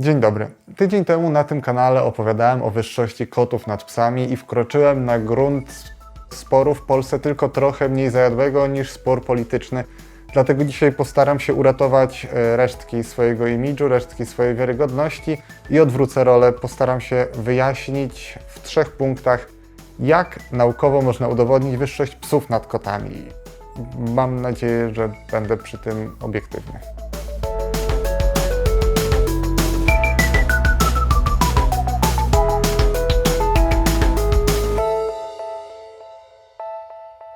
Dzień dobry. Tydzień temu na tym kanale opowiadałem o wyższości kotów nad psami i wkroczyłem na grunt sporu w Polsce tylko trochę mniej zajadłego niż spór polityczny. Dlatego dzisiaj postaram się uratować e, resztki swojego imidżu, resztki swojej wiarygodności i odwrócę rolę. Postaram się wyjaśnić w trzech punktach, jak naukowo można udowodnić wyższość psów nad kotami. Mam nadzieję, że będę przy tym obiektywny.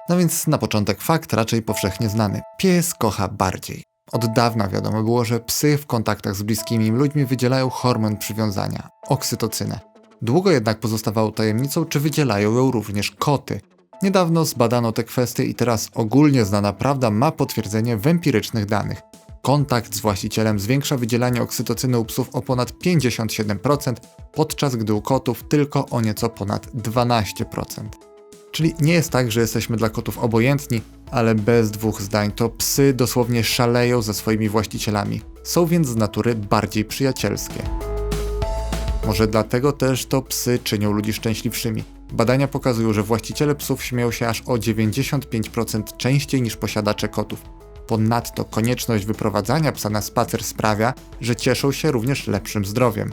No więc na początek fakt raczej powszechnie znany. Pies kocha bardziej. Od dawna wiadomo było, że psy w kontaktach z bliskimi im ludźmi wydzielają hormon przywiązania oksytocynę. Długo jednak pozostawało tajemnicą, czy wydzielają ją również koty. Niedawno zbadano te kwestie i teraz ogólnie znana prawda ma potwierdzenie w empirycznych danych. Kontakt z właścicielem zwiększa wydzielanie oksytocyny u psów o ponad 57%, podczas gdy u kotów tylko o nieco ponad 12%. Czyli nie jest tak, że jesteśmy dla kotów obojętni, ale bez dwóch zdań to psy dosłownie szaleją ze swoimi właścicielami. Są więc z natury bardziej przyjacielskie. Może dlatego też to psy czynią ludzi szczęśliwszymi. Badania pokazują, że właściciele psów śmieją się aż o 95% częściej niż posiadacze kotów. Ponadto konieczność wyprowadzania psa na spacer sprawia, że cieszą się również lepszym zdrowiem.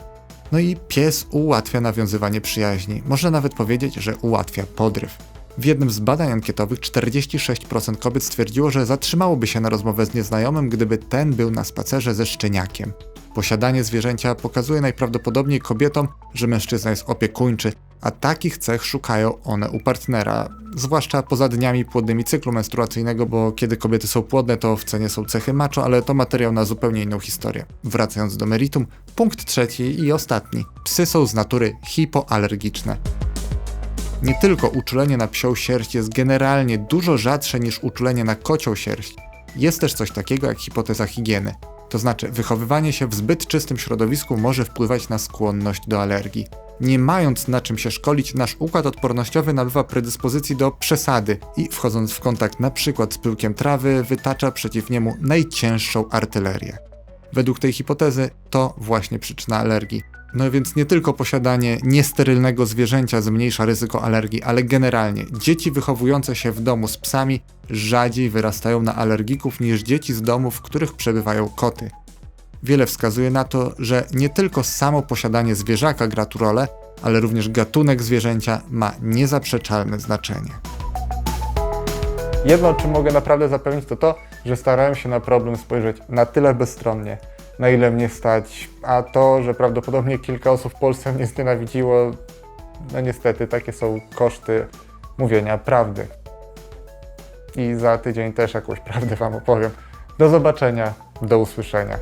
No i pies ułatwia nawiązywanie przyjaźni. Można nawet powiedzieć, że ułatwia podryw. W jednym z badań ankietowych 46% kobiet stwierdziło, że zatrzymałoby się na rozmowę z nieznajomym, gdyby ten był na spacerze ze szczeniakiem. Posiadanie zwierzęcia pokazuje najprawdopodobniej kobietom, że mężczyzna jest opiekuńczy, a takich cech szukają one u partnera, zwłaszcza poza dniami płodnymi cyklu menstruacyjnego, bo kiedy kobiety są płodne, to w cenie są cechy macho, ale to materiał na zupełnie inną historię. Wracając do meritum, punkt trzeci i ostatni. Psy są z natury hipoalergiczne. Nie tylko uczulenie na psią sierść jest generalnie dużo rzadsze niż uczulenie na kocią sierść. Jest też coś takiego jak hipoteza higieny. To znaczy, wychowywanie się w zbyt czystym środowisku może wpływać na skłonność do alergii. Nie mając na czym się szkolić, nasz układ odpornościowy nabywa predyspozycji do przesady i wchodząc w kontakt przykład z pyłkiem trawy, wytacza przeciw niemu najcięższą artylerię. Według tej hipotezy to właśnie przyczyna alergii. No więc nie tylko posiadanie niesterylnego zwierzęcia zmniejsza ryzyko alergii, ale generalnie dzieci wychowujące się w domu z psami rzadziej wyrastają na alergików niż dzieci z domów, w których przebywają koty. Wiele wskazuje na to, że nie tylko samo posiadanie zwierzaka gra tu rolę, ale również gatunek zwierzęcia ma niezaprzeczalne znaczenie. Jedno, czym mogę naprawdę zapewnić, to to, że starałem się na problem spojrzeć na tyle bezstronnie, na ile mnie stać, a to, że prawdopodobnie kilka osób w Polsce mnie znienawidziło, no niestety, takie są koszty mówienia prawdy. I za tydzień też jakąś prawdę Wam opowiem. Do zobaczenia, do usłyszenia.